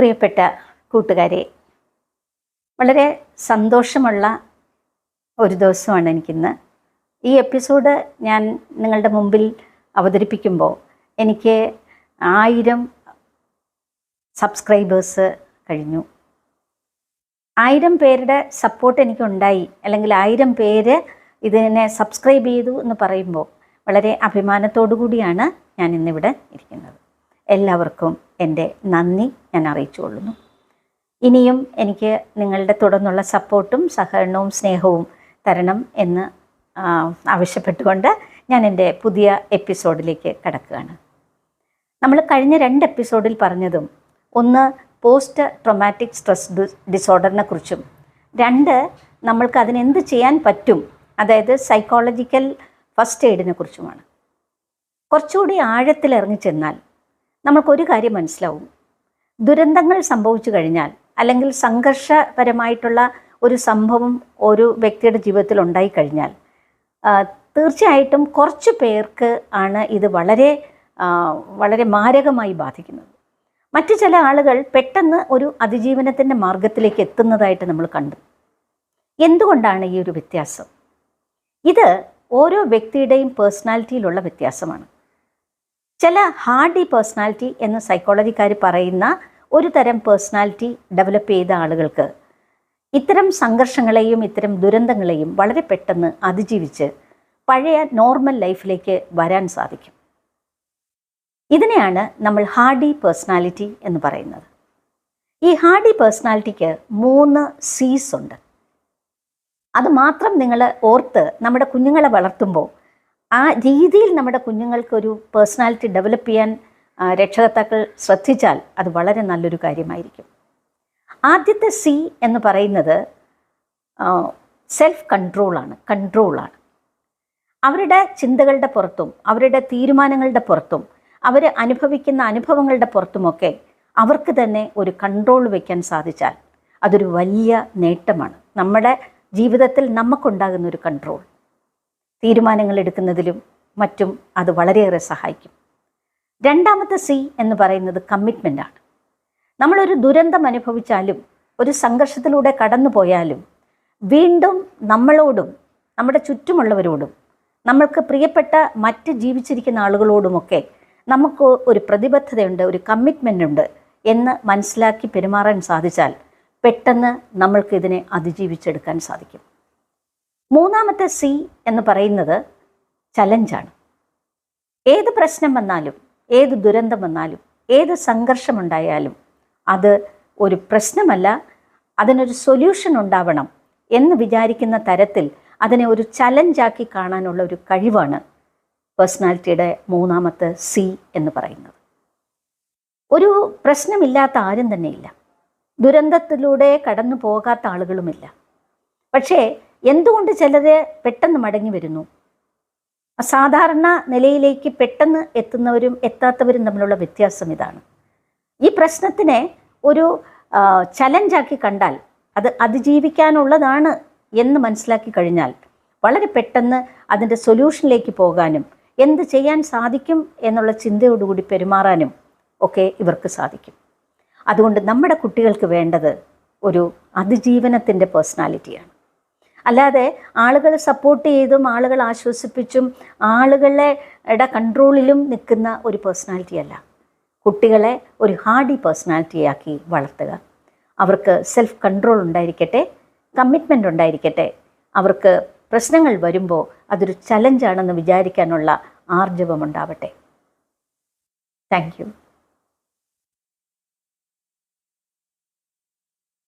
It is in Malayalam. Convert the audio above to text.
പ്രിയപ്പെട്ട കൂട്ടുകാരെ വളരെ സന്തോഷമുള്ള ഒരു ദിവസമാണ് എനിക്കിന്ന്. ഈ എപ്പിസോഡ് ഞാൻ നിങ്ങളുടെ മുമ്പിൽ അവതരിപ്പിക്കുമ്പോൾ എനിക്ക് ആയിരം സബ്സ്ക്രൈബേഴ്സ് കഴിഞ്ഞു. ആയിരം പേരുടെ സപ്പോർട്ട് എനിക്കുണ്ടായി. അല്ലെങ്കിൽ ആയിരം പേര് ഇതിനെ സബ്സ്ക്രൈബ് ചെയ്തു എന്ന് പറയുമ്പോൾ വളരെ അഭിമാനത്തോടു കൂടിയാണ് ഞാൻ ഇന്നിവിടെ ഇരിക്കുന്നത്. എല്ലാവർക്കും എന്റെ നന്ദി ഞാൻ അറിയിച്ചുകൊള്ളുന്നു. ഇനിയും എനിക്ക് നിങ്ങളുടെ തുടർന്നുള്ള സപ്പോർട്ടും സഹകരണവും സ്നേഹവും തരണം എന്ന് ആവശ്യപ്പെട്ടുകൊണ്ട് ഞാൻ എന്റെ പുതിയ എപ്പിസോഡിലേക്ക് കടക്കുകയാണ്. നമ്മൾ കഴിഞ്ഞ രണ്ട് എപ്പിസോഡിൽ പറഞ്ഞതും ഒന്ന് പോസ്റ്റ് ട്രൊമാറ്റിക് സ്ട്രെസ് ഡിസോർഡറിനെ കുറിച്ചും രണ്ട് നമ്മൾക്ക് അതിനെന്ത് ചെയ്യാൻ പറ്റും അതായത് സൈക്കോളജിക്കൽ ഫസ്റ്റ് എയ്ഡിനെ കുറിച്ചുമാണ്. കുറച്ചുകൂടി ആഴത്തിൽ ഇറങ്ങിച്ചെന്നാൽ നമ്മൾക്കൊരു കാര്യം മനസ്സിലാവും. ദുരന്തങ്ങൾ സംഭവിച്ചു കഴിഞ്ഞാൽ അല്ലെങ്കിൽ സംഘർഷപരമായിട്ടുള്ള ഒരു സംഭവം ഒരു വ്യക്തിയുടെ ജീവിതത്തിൽ ഉണ്ടായിക്കഴിഞ്ഞാൽ കഴിഞ്ഞാൽ തീർച്ചയായിട്ടും കുറച്ച് പേർക്ക് ആണ് ഇത് വളരെ വളരെ മാരകമായി ബാധിക്കുന്നത്. മറ്റു ചില ആളുകൾ പെട്ടെന്ന് ഒരു അതിജീവനത്തിന്റെ മാർഗത്തിലേക്ക് എത്തുന്നതായിട്ട് നമ്മൾ കണ്ടു. എന്തുകൊണ്ടാണ് ഈ ഒരു വ്യത്യാസം? ഇത് ഓരോ വ്യക്തിയുടെയും പേഴ്സണാലിറ്റിയിലുള്ള വ്യത്യാസമാണ്. ചില ഹാർഡി പേഴ്സണാലിറ്റി എന്ന് സൈക്കോളജിക്കാർ പറയുന്ന ഒരു തരം പേഴ്സണാലിറ്റി ഡെവലപ്പ് ചെയ്ത ആളുകൾക്ക് ഇത്തരം സംഘർഷങ്ങളെയും ഇത്തരം ദുരന്തങ്ങളെയും വളരെ പെട്ടെന്ന് അതിജീവിച്ച് പഴയ നോർമൽ ലൈഫിലേക്ക് വരാൻ സാധിക്കും. ഇതിനെയാണ് നമ്മൾ ഹാർഡി പേഴ്സണാലിറ്റി എന്ന് പറയുന്നത്. ഈ ഹാർഡി പേഴ്സണാലിറ്റിക്ക് മൂന്ന് സീസ് ഉണ്ട്. അത് മാത്രം നിങ്ങൾ ഓർത്ത് നമ്മുടെ കുഞ്ഞുങ്ങളെ വളർത്തുമ്പോൾ ആ രീതിയിൽ നമ്മുടെ കുഞ്ഞുങ്ങൾക്കൊരു പേഴ്സണാലിറ്റി ഡെവലപ്പ് ചെയ്യാൻ രക്ഷകർത്താക്കൾ ശ്രദ്ധിച്ചാൽ അത് വളരെ നല്ലൊരു കാര്യമായിരിക്കും. ആദ്യത്തെ സി എന്ന് പറയുന്നത് സെൽഫ് കൺട്രോളാണ് കൺട്രോളാണ് അവരുടെ ചിന്തകളുടെ പുറത്തും അവരുടെ തീരുമാനങ്ങളുടെ പുറത്തും അവർ അനുഭവിക്കുന്ന അനുഭവങ്ങളുടെ പുറത്തുമൊക്കെ അവർക്ക് തന്നെ ഒരു കൺട്രോൾ വയ്ക്കാൻ സാധിച്ചാൽ അതൊരു വലിയ നേട്ടമാണ്. നമ്മുടെ ജീവിതത്തിൽ നമുക്കുണ്ടാകുന്ന ഒരു കൺട്രോൾ തീരുമാനങ്ങൾ എടുക്കുന്നതിലും മറ്റും അത് വളരെയേറെ സഹായിക്കും. രണ്ടാമത്തെ സി എന്ന് പറയുന്നത് കമ്മിറ്റ്മെന്റ് ആണ്. നമ്മളൊരു ദുരന്തം അനുഭവിച്ചാലും ഒരു സംഘർഷത്തിലൂടെ കടന്നു പോയാലും വീണ്ടും നമ്മളോടും നമ്മുടെ ചുറ്റുമുള്ളവരോടും നമ്മൾക്ക് പ്രിയപ്പെട്ട മറ്റ് ജീവിച്ചിരിക്കുന്ന ആളുകളോടുമൊക്കെ നമുക്ക് ഒരു പ്രതിബദ്ധതയുണ്ട് ഒരു കമ്മിറ്റ്മെന്റ് ഉണ്ട് എന്ന് മനസ്സിലാക്കി പെരുമാറാൻ സാധിച്ചാൽ പെട്ടെന്ന് നമ്മൾക്ക് ഇതിനെ അതിജീവിച്ചെടുക്കാൻ സാധിക്കും. മൂന്നാമത്തെ സി എന്ന് പറയുന്നത് ചലഞ്ചാണ്. ഏത് പ്രശ്നം വന്നാലും ഏത് ദുരന്തം വന്നാലും ഏത് സംഘർഷമുണ്ടായാലും അത് ഒരു പ്രശ്നമല്ല അതിനൊരു സൊല്യൂഷൻ ഉണ്ടാവണം എന്ന് വിചാരിക്കുന്ന തരത്തിൽ അതിനെ ഒരു ചലഞ്ചാക്കി കാണാനുള്ള ഒരു കഴിവാണ് പേഴ്സണാലിറ്റിയുടെ മൂന്നാമത്തെ സി എന്ന് പറയുന്നത്. ഒരു പ്രശ്നമില്ലാത്ത ആരും തന്നെയില്ല. ദുരന്തത്തിലൂടെ കടന്നു പോകാത്ത ആളുകളുമില്ല. പക്ഷേ എന്തുകൊണ്ട് ചിലരെ പെട്ടെന്ന് മടങ്ങി വരുന്നു? സാധാരണ നിലയിലേക്ക് പെട്ടെന്ന് എത്തുന്നവരും എത്താത്തവരും തമ്മിലുള്ള വ്യത്യാസം ഇതാണ്. ഈ പ്രശ്നത്തിനെ ഒരു ചലഞ്ചാക്കി കണ്ടാൽ അത് അതിജീവിക്കാനുള്ളതാണ് എന്ന് മനസ്സിലാക്കി കഴിഞ്ഞാൽ വളരെ പെട്ടെന്ന് അതിന്റെ സൊല്യൂഷനിലേക്ക് പോകാനും എന്ത് ചെയ്യാൻ സാധിക്കും എന്നുള്ള ചിന്തയോടുകൂടി പെരുമാറാനും ഒക്കെ ഇവർക്ക് സാധിക്കും. അതുകൊണ്ട് നമ്മുടെ കുട്ടികൾക്ക് വേണ്ടത് ഒരു അതിജീവനത്തിന്റെ പേഴ്സണാലിറ്റിയാണ് അല്ലാതെ ആളുകളെ സപ്പോർട്ട് ചെയ്തും ആളുകൾ ആശ്വസിപ്പിച്ചും ഇട കൺട്രോളിലും നിൽക്കുന്ന ഒരു പേഴ്സണാലിറ്റി അല്ല. കുട്ടികളെ ഒരു ഹാർഡി പേഴ്സണാലിറ്റിയാക്കി വളർത്തുക. അവർക്ക് സെൽഫ് കൺട്രോൾ ഉണ്ടായിരിക്കട്ടെ കമ്മിറ്റ്മെന്റ് ഉണ്ടായിരിക്കട്ടെ. അവർക്ക് പ്രശ്നങ്ങൾ വരുമ്പോൾ അതൊരു ചലഞ്ചാണെന്ന് വിചാരിക്കാനുള്ള ആർജവമുണ്ടാവട്ടെ താങ്ക് യു